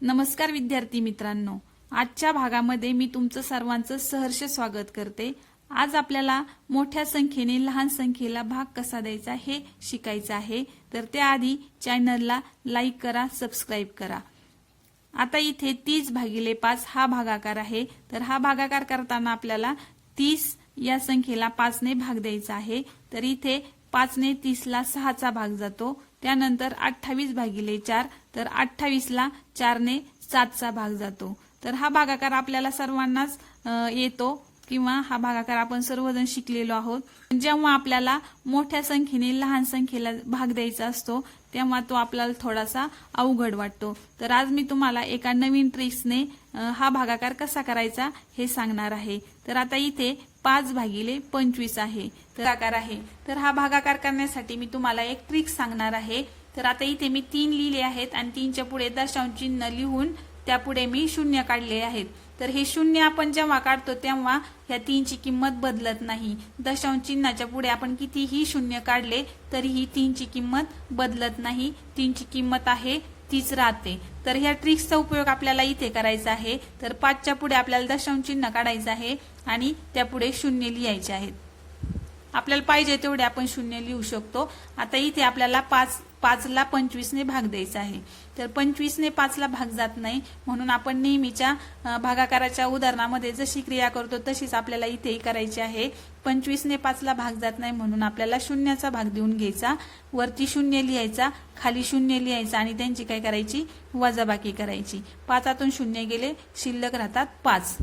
नमस्कार विद्यार्थी मित्रांनो. आजच्या भागामध्ये मी तुमचं सर्वांचं सहर्ष स्वागत करते. आज आपल्याला मोठ्या संख्येने लहान संख्येला भाग कसा द्यायचा हे शिकायचं आहे. तर त्याआधी चॅनलला लाईक करा सबस्क्राईब करा. आता इथे तीस भागिले पाच हा भागाकार आहे. तर हा भागाकार करताना आपल्याला तीस या संख्येला पाचने भाग द्यायचा आहे. तर इथे पाचने तीसला सहाचा भाग जातो. त्यानंतर अठ्ठावीस भागिले चार तर अठ्ठावीसला चारने सातचा भाग जातो. तर हा भागाकार आपल्याला सर्वांनाच येतो किंवा हा भागाकार आपण सर्वजण शिकलेलो आहोत. जेव्हा आपल्याला मोठ्या संख्येने लहान संख्येला भाग द्यायचा असतो तेव्हा तो आपल्याला थोडासा अवघड वाटतो. तर आज मी तुम्हाला एका नवीन ट्रिक्सने हा भागाकार कसा करायचा हे सांगणार आहे. तर आता इथे पाच भागिले पंचवीस आहे. तर आकार आहे. तर हा भागाकार करण्यासाठी मी तुम्हाला एक ट्रिक सांगणार आहे. तर आता इथे मी तीन लिहिले आहेत आणि तीनच्या पुढे दशांश चिन्ह लिहून त्यापुढे मी शून्य काढले आहेत. तर हे शून्य आपण जेव्हा काढतो तेव्हा ह्या तीनची किंमत बदलत नाही. दशांश चिन्हाच्या पुढे आपण कितीही शून्य काढले तरीही तीनची किंमत बदलत नाही. तीनची किंमत आहे तीच राहते. तर ह्या ट्रिक्सचा उपयोग आपल्याला इथे करायचा आहे. तर पाचच्या पुढे आपल्याला दशांश चिन्ह काढायचं आहे आणि त्यापुढे शून्य लिहायचे आहेत. आपल्याला पाहिजे तेवढे आपण शून्य लिहू शकतो. आता इथे आपल्याला पाच पाचला पंचवीसने भाग द्यायचा आहे. तर पंचवीसने पाचला भाग जात नाही. म्हणून आपण नेहमीच्या भागाकाराच्या उदाहरणामध्ये जशी क्रिया करतो तशीच आपल्याला इथेही करायची आहे. पंचवीसने पाचला भाग जात नाही म्हणून आपल्याला शून्याचा भाग देऊन घ्यायचा. वरती शून्य लिहायचा खाली शून्य लिहायचा आणि त्यांची काय करायची? वजाबाकी करायची. पाचातून शून्य गेले शिल्लक राहतात पाच.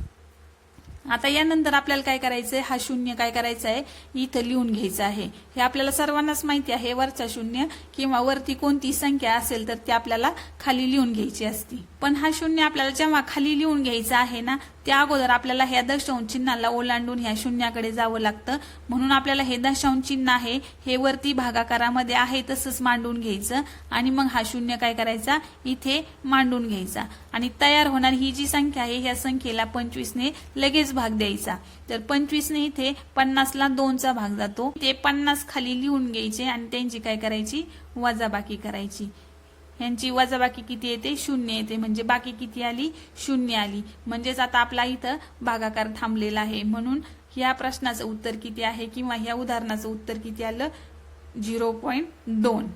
आता यानंतर आपल्याला काय करायचंय? हा शून्य काय करायचा आहे इथं लिहून घ्यायचं आहे. हे आपल्याला सर्वांनाच माहिती आहे वरचा शून्य किंवा वरती कोणती संख्या असेल तर ती आपल्याला खाली लिहून घ्यायची असती. पण हा शून्य आपल्याला जेव्हा खाली लिहून घ्यायचा आहे ना त्या अगोदर आपल्याला ह्या दशांश चिन्हाला ओलांडून ह्या शून्याकडे जावं लागतं. म्हणून आपल्याला हे दशांश चिन्ह आहे हे वरती भागाकारामध्ये आहे तसंच मांडून घ्यायचं. आणि मग हा शून्य काय करायचा? इथे मांडून घ्यायचा. आणि तयार होणारी ही जी संख्या आहे ह्या संख्येला पंचवीसने लगेच भाग द्यायचा. तर पंचवीसने इथे पन्नासला दोनचा भाग जातो. ते पन्नास खाली लिहून घ्यायचे आणि त्यांची काय करायची? वजाबाकी करायची. यांची वजाबाकी किती येते? शून्य येते. म्हणजे बाकी किती आली? शून्य आली. म्हणजेच आता आपला इथं भागाकार थांबलेला आहे. म्हणून या प्रश्नाचं उत्तर किती आहे? किंवा ह्या उदाहरणाचं उत्तर किती आलं? झिरो पॉईंट दोन.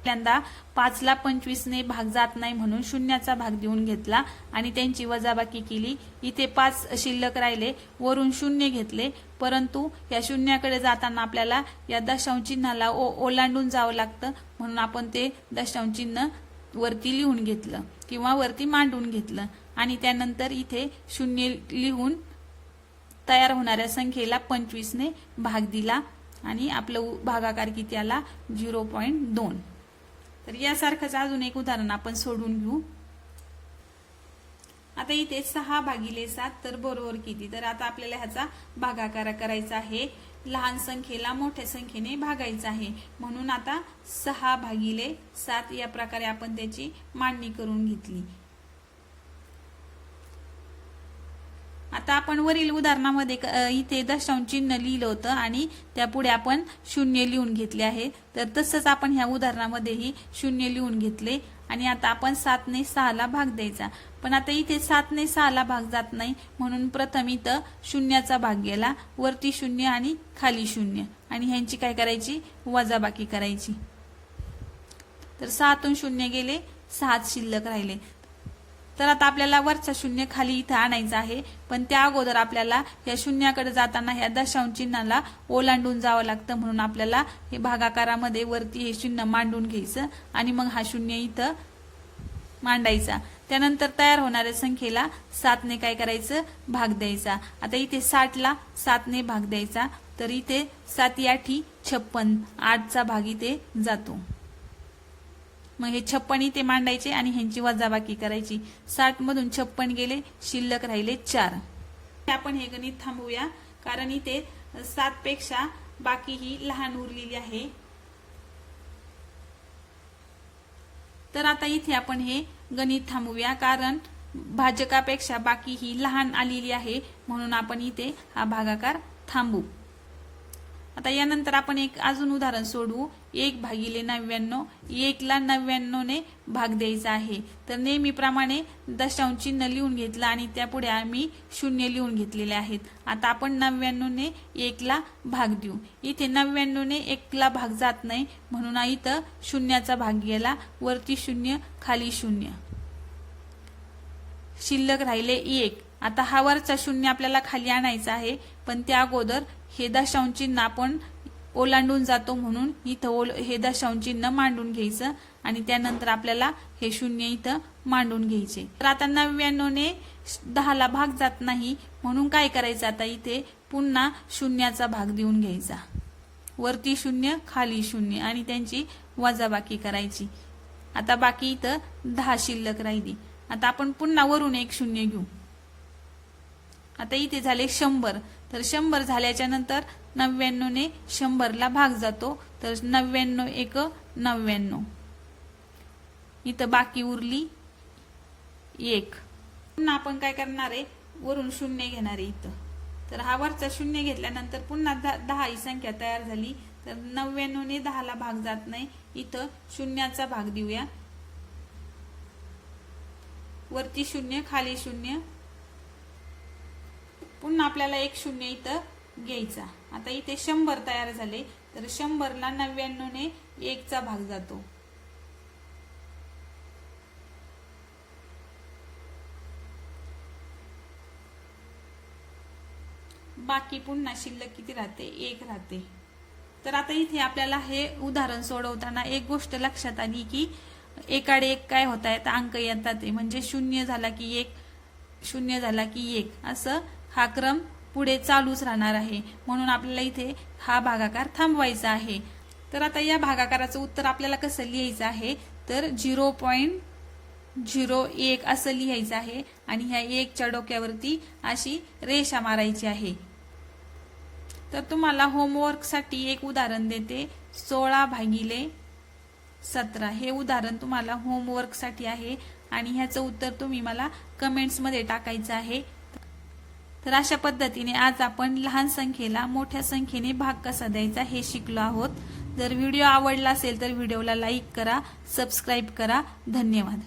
पहिल्यांदा पाचला पंचवीसने भाग जात नाही म्हणून शून्याचा भाग देऊन घेतला आणि त्यांची वजाबाकी केली. इथे पाच शिल्लक राहिले वरून शून्य घेतले. परंतु या शून्याकडे जाताना आपल्याला या दशांश चिन्हाला ओ ओलांडून जावं लागतं. म्हणून आपण ते दशांश चिन्ह वरती लिहून घेतलं किंवा वरती मांडून घेतलं. आणि त्यानंतर इथे शून्य लिहून तयार होणाऱ्या संख्येला पंचवीसने भाग दिला. आणि आपलं भागाकार किती आला? झिरो पॉईंट दोन. तर यासारखंच अजून एक उदाहरण आपण सोडून घेऊ. आता इथे सहा भागिले सात तर बरोबर किती? तर आता आपल्याला ह्याचा भागाकार करायचा आहे. लहान संख्येला मोठ्या संख्येने भागायचा आहे. म्हणून आता सहा भागिले सात या प्रकारे आपण त्याची मांडणी करून घेतली. आता आपण वरील उदाहरणामध्ये इथे दशांश चिन्ह लिहिलं होतं आणि त्यापुढे आपण शून्य लिहून घेतले आहे. तर तसंच आपण ह्या उदाहरणामध्येही शून्य लिहून घेतले आणि आता आपण सातने सहाला भाग द्यायचा. पण आता इथे सातने सहाला भाग जात नाही म्हणून प्रथम इथं शून्याचा भाग गेला. वरती शून्य आणि खाली शून्य. आणि ह्यांची काय करायची? वजाबाकी करायची. तर सहातून शून्य गेले सात शिल्लक राहिले. तर आता आपल्याला वरचा शून्य खाली इथं आणायचा आहे. पण त्या अगोदर आपल्याला या शून्याकडे जाताना ह्या दशांश चिन्हाला ओलांडून जावं लागतं म्हणून आपल्याला हे भागाकारामध्ये वरती हे शून्य मांडून घ्यायचं आणि मग हा शून्य इथं मांडायचा. त्यानंतर तयार होणाऱ्या संख्येला सातने काय करायचं? भाग द्यायचा. आता इथे साठला सातने भाग द्यायचा. तर इथे सात आठी छप्पन आठचा भाग इथे जातो. मग हे छप्पन इथे मांडायचे आणि ह्यांची वजाबाकी करायची. साठ मधून छप्पन गेले शिल्लक राहिले चार. आपण हे गणित थांबवूया कारण इथे सात पेक्षा बाकी ही लहान उरलेली आहे. तर आता इथे आपण हे गणित थांबवूया कारण भाजकापेक्षा बाकी ही लहान आलेली आहे म्हणून आपण इथे हा भागाकार थांबू आता यानंतर आपण एक अजून उदाहरण सोडवू. एक भागिले नव्याण्णव एकला नव्याण्णवने भाग द्यायचा आहे. तर नेहमीप्रमाणे दशांश चिन्ह लिहून घेतलं आणि त्यापुढे आम्ही शून्य लिहून घेतलेले आहेत. आता आपण नव्याण्णवने एकला भाग देऊ. इथे नव्याण्णवने एकला भाग जात नाही म्हणून इथं शून्याचा भाग गेला. वरती शून्य खाली शून्य. शिल्लक राहिले एक. आता हा वरचा शून्य आपल्याला खाली आणायचा आहे पण त्या अगोदर हे दशांश चिन्ह आपण ओलांडून जातो म्हणून इथं ओल हे दशांश चिन्ह मांडून घ्यायचं आणि त्यानंतर आपल्याला हे शून्य इथं मांडून घ्यायचे. तर आता नव्याण्णवने दहाला भाग जात नाही म्हणून काय करायचं आता इथे? पुन्हा शून्याचा भाग देऊन घ्यायचा. वरती शून्य खाली शून्य आणि त्यांची वजाबाकी करायची. आता बाकी इथं दहा शिल्लक राहिली. आता आपण पुन्हा वरून एक शून्य घेऊ. आता इथे झाले शंभर. तर शंभर झाल्याच्यानंतर नव्याण्णवने शंभरला भाग जातो. तर नव्याण्णव एक नव्याण्णव. इथं बाकी उरली एक. पुन्हा आपण काय करणार आहे? वरून शून्य घेणार आहे इथं. तर हा वरचा शून्य घेतल्यानंतर पुन्हा दहा ही संख्या तयार झाली. तर नव्याण्णवने दहाला भाग जात नाही. इथं शून्याचा भाग देऊया. वरती शून्य खाली शून्य. पुन्हा आपल्याला एक शून्य इथं घ्यायचा. आता इथे शंभर तयार झाले तर शंभरला नव्याण्णवने एकचा भाग जातो. बाकी पुन्हा शिल्लक किती राहते? एक राहते. तर आता इथे आपल्याला हे उदाहरण सोडवताना एक गोष्ट लक्षात आली की एकाडे एक काय होत आहे अंक येतात. म्हणजे शून्य झाला की एक शून्य झाला की एक. असं हा क्रम पुढे चालूच राहणार आहे. म्हणून आपल्याला इथे हा भागाकार थांबवायचा आहे. तर आता या भागाकाराचं उत्तर आपल्याला कसं लिहायचं आहे? तर झिरो पॉईंट झिरो एक असं लिहायचं आहे. आणि ह्या एकच्या डोक्यावरती अशी रेषा मारायची आहे. तर तुम्हाला होमवर्कसाठी एक उदाहरण देते. सोळा भागिले सतरा. हे उदाहरण तुम्हाला होमवर्कसाठी आहे. आणि ह्याचं उत्तर तुम्ही मला कमेंट्समध्ये टाकायचं आहे. तर अशा पद्धतीने आज आपण लहान संख्येला मोठ्या संख्येने भाग कसा द्यायचा हे शिकलो आहोत. जर व्हिडिओ आवडला असेल तर व्हिडिओला लाईक करा सबस्क्राईब करा. धन्यवाद.